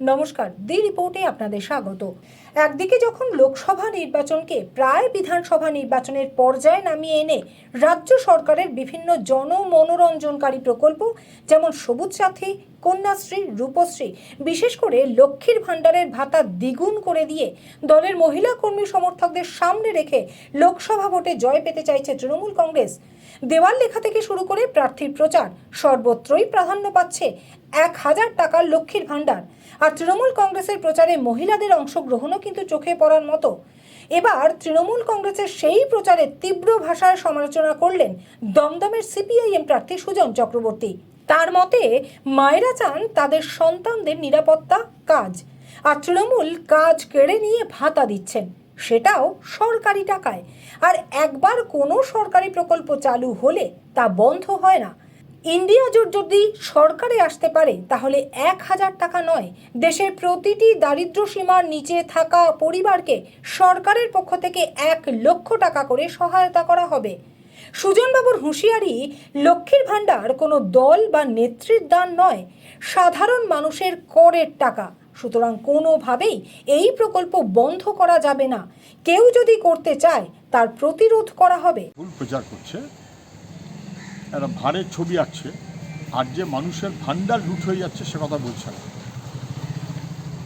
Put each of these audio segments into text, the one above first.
নমস্কার দি রিপোর্টে আপনাদের স্বাগত। একদিকে যখন লোকসভা নির্বাচনকে প্রায় বিধানসভা নির্বাচনের পর্যায়ে নামিয়ে এনে রাজ্য সরকারের বিভিন্ন জনমনোরঞ্জনকারী প্রকল্প, যেমন সবুজ সাথী কন্যাশ্রী, রূপশ্রী, বিশেষ করে লক্ষ্মীর ভাণ্ডারের ভাতা দ্বিগুণ করে দিয়ে দলের মহিলা কর্মী সমর্থকদের সামনে রেখে লোকসভা ভোটে জয় পেতে চাইছে তৃণমূল কংগ্রেস। দেওয়াল লেখা থেকে শুরু করে প্রার্থীর প্রচার, সর্বত্রই প্রাধান্য পাচ্ছে এক হাজার টাকার লক্ষ্মীর ভাণ্ডার। আর তৃণমূল কংগ্রেসের প্রচারে মহিলাদের অংশগ্রহণও কিন্তু চোখে পড়ার মতো। এবার তৃণমূল কংগ্রেসের সেই প্রচারে তীব্র ভাষায় সমালোচনা করলেন দমদমের সিপিআইএম প্রার্থী সুজন চক্রবর্তী। তার মতে, মায়েরা চান তাদের সন্তানদের নিরাপত্তা, কাজ। আর তৃণমূল কাজ কেড়ে নিয়ে ভাতা দিচ্ছেন, সেটাও সরকারি টাকায়। আর একবার কোনো সরকারি প্রকল্প চালু হলে তা বন্ধ হয় না। ইন্ডিয়া জোট যদি সরকারে আসতে পারে, তাহলে এক হাজার টাকা নয়, দেশের প্রতিটি দারিদ্র সীমার নিচে থাকা পরিবারকে সরকারের পক্ষ থেকে এক লক্ষ টাকা করে সহায়তা করা হবে। সুজনবাবুর হুঁশিয়ারি, লক্ষ্মীর ভাণ্ডার কোনো দল বা নেত্রীর দান নয়, সাধারণ মানুষের করের টাকা। সুতরাং কোনোভাবেই এই প্রকল্প বন্ধ করা যাবে না। কেউ যদি করতে চায়, তার প্রতিরোধ করা হবে। ভুল প্রচার করছে, একটা ভাঁড়ের ছবি আঁকছে, আর যে মানুষের ভান্ডার লুট হয়ে যাচ্ছে, সে কথা বলছে না।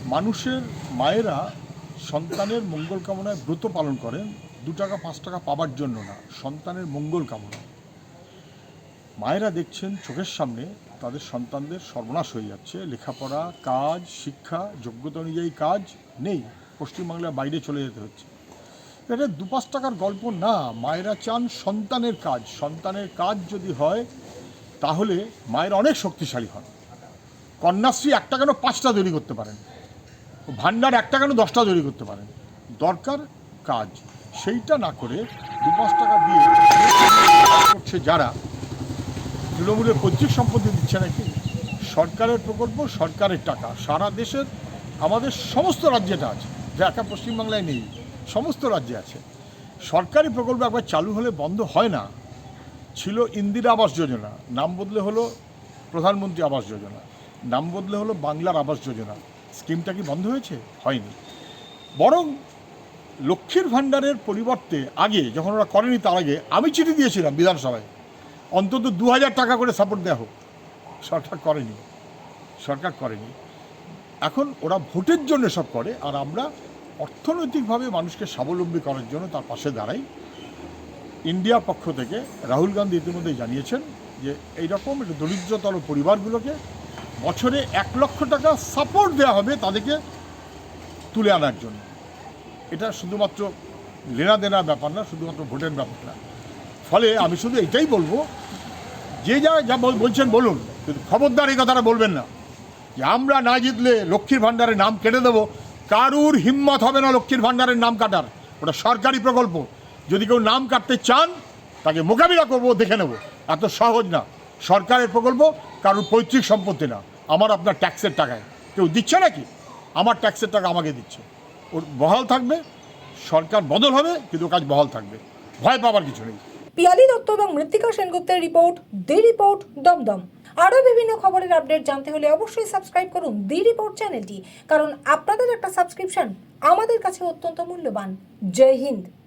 মানুষের মায়েরা সন্তানের মঙ্গল কামনায় ব্রত পালন করেন দু টাকা, পাঁচ টাকা পাবার জন্য না, সন্তানের মঙ্গল কামনা। মায়েরা দেখছেন চোখের সামনে, তাদের সন্তানদের সর্বনাশ হয়ে যাচ্ছে। লেখাপড়া, কাজ, শিক্ষা, যোগ্যতা অনুযায়ী কাজ নেই, পশ্চিমবাংলার বাইরে চলে যেতে হচ্ছে। এটা দু পাঁচ টাকার গল্প না, মায়েরা চান সন্তানের কাজ। সন্তানের কাজ যদি হয়, তাহলে মায়ের অনেক শক্তিশালী হন। কন্যাশ্রী একটা কেন পাঁচটা তৈরি করতে পারেন? ভান্ডার একটা কেন দশটা তৈরি করতে পারেন? দরকার কাজ। সেইটা না করে দু পাঁচ টাকা দিয়ে করছে যারা তৃণমূলের পৈতৃক সম্পত্তি দিচ্ছে নাকি? সরকারের প্রকল্প, সরকারের টাকা। সারা দেশের, আমাদের সমস্ত রাজ্যে এটা আছে। যা একা পশ্চিমবাংলায় নেই, সমস্ত রাজ্যে আছে। সরকারি প্রকল্প একবার চালু হলে বন্ধ হয় না। ছিল ইন্দিরা আবাস যোজনা, নাম বদলে হলো প্রধানমন্ত্রী আবাস যোজনা, নাম বদলে হলো বাংলার আবাস যোজনা। স্কিমটা কি বন্ধ হয়েছে? হয়নি। বরং লক্ষ্মীর ভাণ্ডারের পরিবর্তে আগে, যখন ওরা করেনি তার আগে, আমি চিঠি দিয়েছিলাম বিধানসভায়। অন্তত দু হাজার টাকা করে সাপোর্ট দেওয়া হোক। সরকার করেনি। সরকার করেনি। এখন ওরা ভোটের জন্য সব করে, আর আমরা অর্থনৈতিকভাবে মানুষকে স্বাবলম্বী করার জন্য তার পাশে দাঁড়াই। ইন্ডিয়ার পক্ষ থেকে রাহুল গান্ধী ইতিমধ্যে জানিয়েছেন যে, এইরকম একটা দরিদ্রতর পরিবারগুলোকে বছরে এক লক্ষ টাকা সাপোর্ট দেওয়া হবে তাদেরকে তুলে আনার জন্য। এটা শুধুমাত্র লেনা দেনার ব্যাপার না, শুধুমাত্র ভোটের ব্যাপার না। ফলে আমি শুধু এটাই বলব, যে যা যা বল- বলছেন বলুন, কিন্তু খবরদার এই কথাটা বলবেন না। যে আমরা না জিতলে লক্ষ্মীর ভাণ্ডারের নাম কেটে দেবো, কারুর হিম্মত হবে না লক্ষ্মীর ভাণ্ডারের নাম কাটার। ওটা সরকারি প্রকল্প। যদি কেউ নাম কাটতে চান, তাকে মোকাবিলা করব, দেখে নেব। এত সহজ না। সরকারের প্রকল্প, কারুর পৈতৃক সম্পত্তি না। আমার আপনার ট্যাক্সের টাকায়। কেউ দিচ্ছে নাকি? আমার ট্যাক্সের টাকা আমাকে দিচ্ছে। বহাল থাকবে, সরকার বদল হবে, কিন্তু কাজ বহাল থাকবে। ভয় পাবার কিছু নেই। পিয়ালি দত্ত এবং মৃত্তিকা সেনগুপ্তের রিপোর্ট দি রিপোর্ট, দমদম। আরও বিভিন্ন খবরের আপডেট জানতে হলে অবশ্যই সাবস্ক্রাইব করুন দি রিপোর্ট চ্যানেলটি, কারণ আপনাদের একটা সাবস্ক্রিপশন আমাদের কাছে অত্যন্ত মূল্যবান। জয় হিন্দ।